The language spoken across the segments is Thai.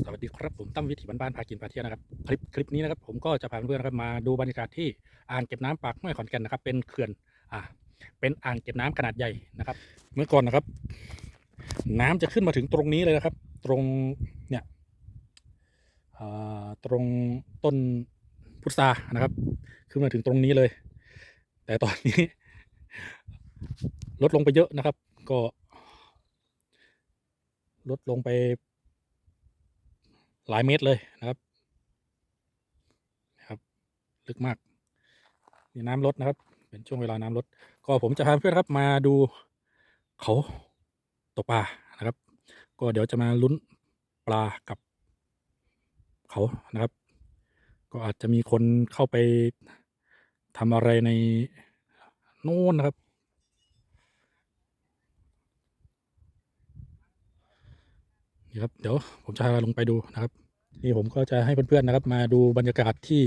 สวัสดีครับผมตั้มวิถีบ้านๆพากินพาเที่ยวนะครับคลิปคลิปนี้นะครับผมก็จะพาเพื่อนๆนะครับมาดูบรรยากาศที่อ่างเก็บน้ำปากห้วยขอนแก่นนะครับ เป็นเขื่อนอ่าเป็นอ่างเก็บน้ำขนาดใหญ่นะครับ เมื่อก่อนนะครับ น้ำจะขึ้นมาถึงตรงนี้เลยนะครับ ตรงเนี่ยตรงต้นพุทรานะครับขึ้นมาถึงตรงนี้เลย แต่ตอนนี้ ลดลงไปเยอะนะครับ ก็ ลดลงไป หลายเมตรเลยนะครับนะครับ ลึกมากนี่น้ำลดนะครับ เป็นช่วงเวลาน้ำลด ก็ผมจะพาเพื่อนครับมาดูเขาตกปลานะครับ ก็เดี๋ยวจะมาลุ้นปลากับเขานะครับ ก็อาจจะมีคนเข้าไปทำอะไรในโน่นนะครับ นี่ครับเดี๋ยวผมจะลงไปดูนะครับนี่ผมก็จะให้เพื่อนๆนะครับ มาดูบรรยากาศที่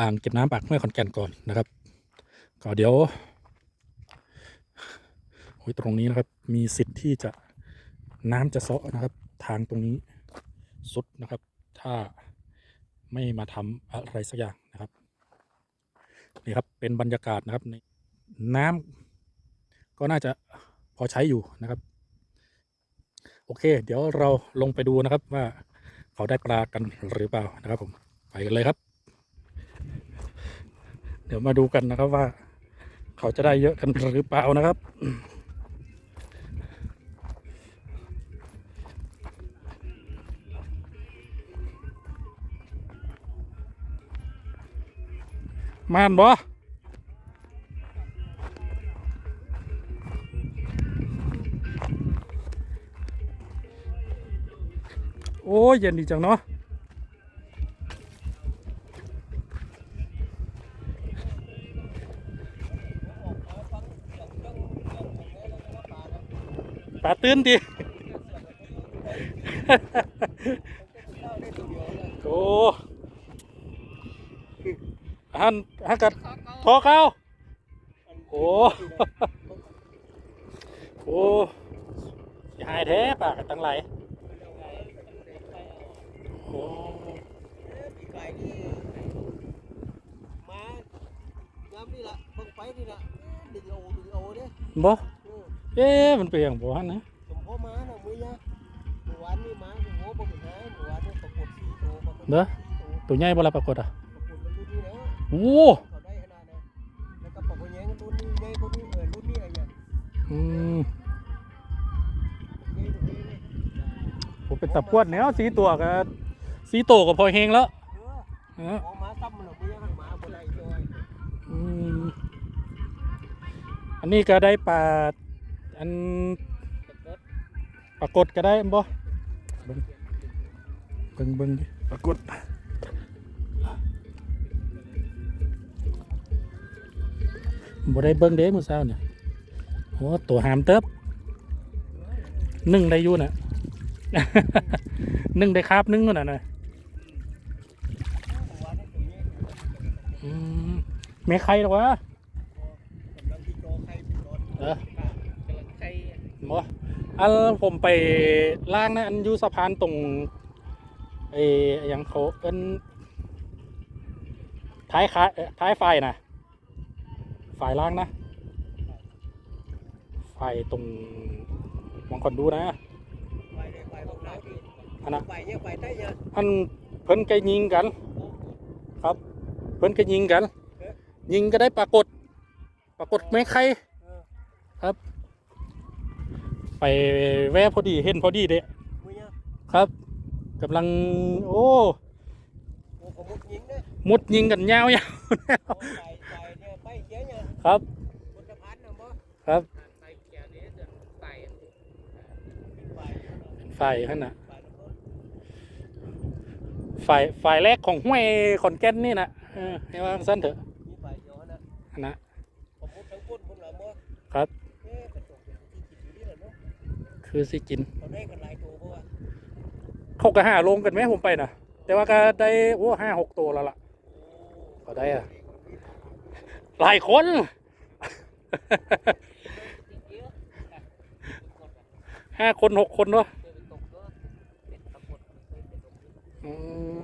อ่างเก็บน้ำปากห้วยขอนแก่นก่อนนะครับ ก็เดี๋ยวโอ้ยตรงนี้นะครับ มีสิทธิ์ที่จะน้ำจะเซาะนะครับ ทางตรงนี้สุดนะครับ ถ้าไม่มาทำอะไรสักอย่างนะครับนี่ครับเป็นบรรยากาศนะครับในน้ำก็น่าจะพอใช้อยู่นะครับ โอเค เดี๋ยวเราลงไปดูนะครับว่าเขาได้ปลากันหรือเปล่านะครับผมไปกันเลยครับ เดี๋ยวมาดูกันนะครับว่า เขาจะได้เยอะกันหรือเปล่านะครับมานบ่ โอ้ยเย็นดีจังเนาะปลาตื้นดิโอ้ฮันฮักกัดทอเข้าโอ้โอ้ยหายแท้ปากตั้งไหล บ่เอ๊ะมันเป็นอย่างบ่ฮันนะสมพ่อมาน่ะมื้อยะเมื่อวานนี่มาสมพ่อบ่เป็นไงเมื่อวานนี่ปรากฏ4โตปรากฏเด้อตตัวใหญ่บ่ละปรากฏอะปรากฏมันรุ่นนี้แล้วโอ้เขาได้ขนาดนั้นแล้วก็ปรากฏแยงรุ่นนี้ใหญ่กว่านี้เออรุ่นนี้อะไรเนี่ยอืมใหญ่กว่านี้เลยผมเป็นตะพวดแนวสีตัวกับสีโตก็พอเฮงแล้วเออ อันนี้ก็ได้ปลาอันปรากฏปรากฏก็ได้บ่เบิ่งเบิ่งเบิ่งปรากฏบ่ได้เบิ่งเด้มื้อเช้าเนี่ยโอ้ตัวหามเติบนึ่งได้อยู่น่ะนึ่งได้คาบนึ่งนู่นน่ะนะเมื่อวานนี่ตัวใหญ่อืมแม่ใครหรอวะ กำลังที่โตไข่เป็นร้อน เออ กำลังไข่ บ่ อันผมไปล่างนะอันอยูสะพานตรงไอ้อหยังเขาเอิ้นท้ายขาเอ่อท้ายไฟนะฝ่ายล่างนะไฟตรงมองคนดูนะไปเลยไปบอกเราดิอันนะไปเนี่ยไปได้เนี่ยอันเพิ่นก็ยิงกัน ครับ เพิ่นก็ยิงกัน ยิงก็ได้ปรากฏ ปรากฏไม่ใครเออ ไปแวะพอดีเห็นพอดีเด้มือเนี่ยครับกำลัง โอ้โอ้ผมมุดยิงเนี่ยมุดยิงกันยาวโอ้ไปไปเนี่ยไปเสียเนี่ยๆครับบนสะพานนะบ่ครับไปแกนี้เดินไปไปฝ่ายขนาดไปแล้วก็ฝ่ายฝ่ายแรกของห้วยขอนแก่นนี่นะเออให้ว่าสั้นเถอะมีไปเยอะนะ คือสิกินเขาได้กันหลายตัวเพราะว่าเขาก็ห้าลงกันไหมผมไปนะแต่ว่าก็ได้โอ้ห้าหกตัวแล้วล่ะโอ้ก็ได้อะหลายคนห้าคนหกคนเนาะเจอเป็นตกเนาะเป็นปรากฏเคยเป็นตกอืม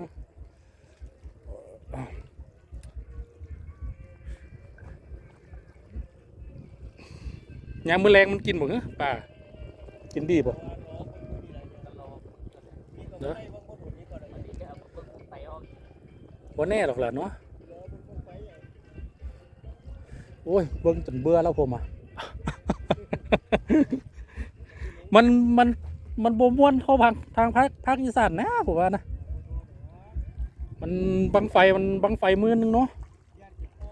ยามมือแรงมันกินบ่เหรอป่า กินดีบ่เด้อบ่แน่หรอกล่ะเนาะโอ้ยเบิ่งจนเบื่อแล้วผมอะ มันมันมันบ่ม่วนเท่าทางทางภาคภาคอีสานนะผมว่านะ มันบังไฟมันบังไฟมือนึงเนาะญาติพ่อ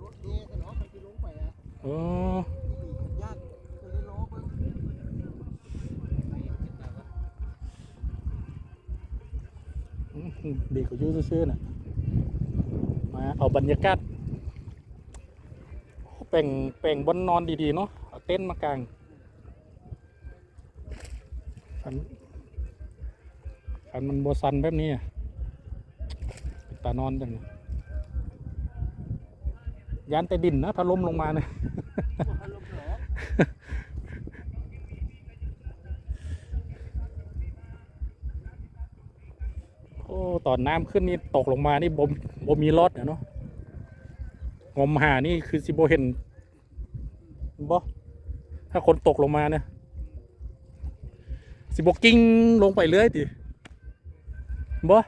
รถเย่กันเนาะไปที่ลงไปอะ เออ ญาติก็เลยล้อเบิ่ง ดีกว่ายู่ซื่อๆนะมาเอาบรรยากาศแป่งแป่งบนนอนดีๆเนาะเอาเต้นมากางคันคันมันโบซันแบบนี้อะเป็นตานอนจังยยานแต่ดินนะถ้าล้มลงมาเนี่ย อารมณ์หรอ โอ้ตอนน้ำขึ้นนี่ตกลงมานี่บ่มบ่มีรอดเนาะงมหานี่คือสิบเห็นบ่ถ้าคนตกลงมาเนี่ยสิบกิ้งลงไปเรื่อยติบ่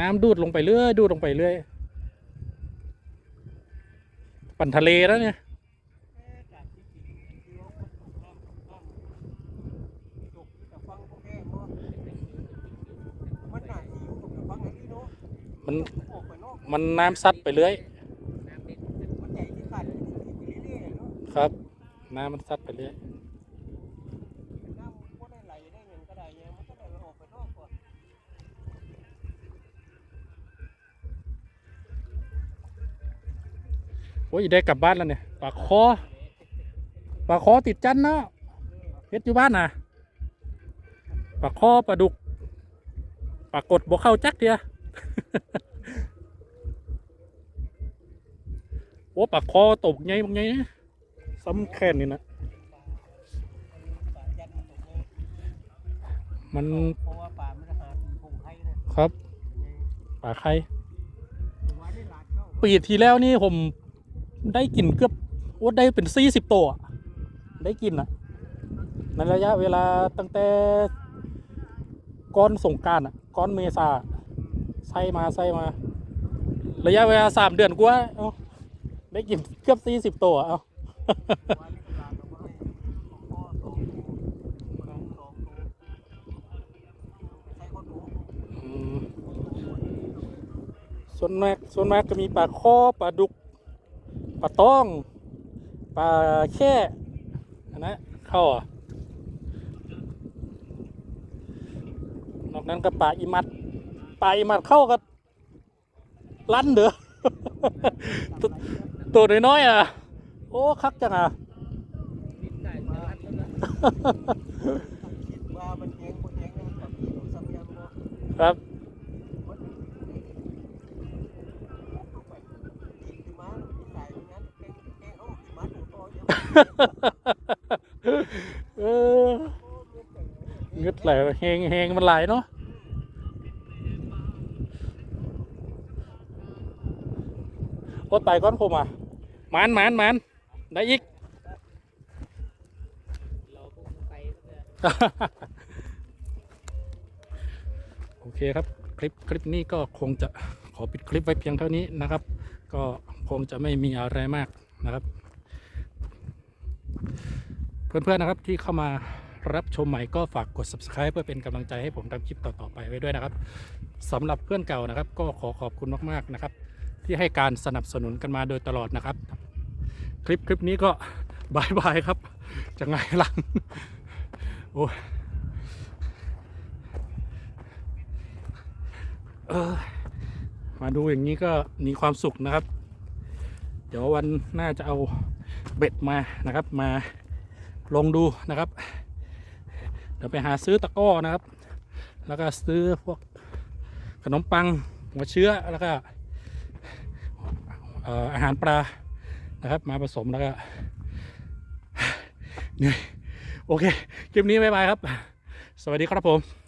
น้ำดูดลงไปเรื่อย ดูดลงไปเรื่อย ปั่นทะเลแล้วเนี่ย จากที่จริงที่ว่ามันตกน้ำน้ำจบแต่ฟังพวกแกเนาะมันหนาที่อยู่กับฟังอันนี้เนาะ มันมันน้ำซัดไปเรื่อยครับ น้ำมันซัดไปเรื่อยโอ้ยได้กลับบ้านแล้วเนี่ยปลาคอปลาคอติดจันเนาะเฮ็ดอยู่บ้านนะปลาคอปลาดุกปากดบ่เข้าจักเดีย โอ้ปลาคอตกไงบางไงนะซ้ำแค่นี่นะมันเพราะว่าป่ามันหาสีพงไข่นะครับปลาไข่านเข้าปีที่แล้วนี่ผมได้กินเกือบโอ้ได้เป็นสี่สิบตัว ได้กินอะ ในระยะเวลาตั้งแต่ก้อนสงการอะ ก้อนเมษา ใส่มาใส่มา ระยะเวลาสามเดือนกว่าเอาได้กินเกือบสี่สิบตัวเอาวันนี้หลานเอามาให้พ่อสองตัวน้องสองตัวใช้คนดูอืมส่วนมากส่วนมากก็มีปลาข้อปลาดุกปลาต้องปลาแค่อนนั้นเข้าอะนอกนั้นก็ปลาอีมัด ไปมาเข้าก็ลั่นเด้อตัวน้อยๆอะ โอ้คักจังอะครับเงึดไหลแหงแหงมันไหลเนาะ โอ้ไปก้อนผมอะหมันหมันหมันได้อีกโอเคครับคลิปคลิปนี้ก็คงจะขอปิดคลิปไว้เพียงเท่านี้นะครับ ก็คงจะไม่มีอะไรมากนะครับ เพื่อนๆนะครับที่เข้ามารับชมใหม่ก็ฝากกด subscribe เพื่อเป็นกำลังใจให้ผมทำคลิปต่อๆไปไว้ด้วยนะครับสำหรับเพื่อนเก่านะครับ ก็ขอขอบคุณมากๆนะครับ ที่ให้การสนับสนุนกันมาโดยตลอดนะครับ คลิปคลิปนี้ก็บายบายครับ จะไงหลังโอ้เออมาดูอย่างนี้ก็มีความสุขนะครับ เดี๋ยววันหน้าจะเอาเบ็ดมานะครับ มาลงดูนะครับ เดี๋ยวไปหาซื้อตะก้อนะครับ แล้วก็ซื้อพวกขนมปังหัวเชื้อแล้วก็ อาหารปลานะครับมาผสมแล้วก็เหนื่อยโอเค คลิปนี้บ๊ายบายครับ สวัสดีครับผม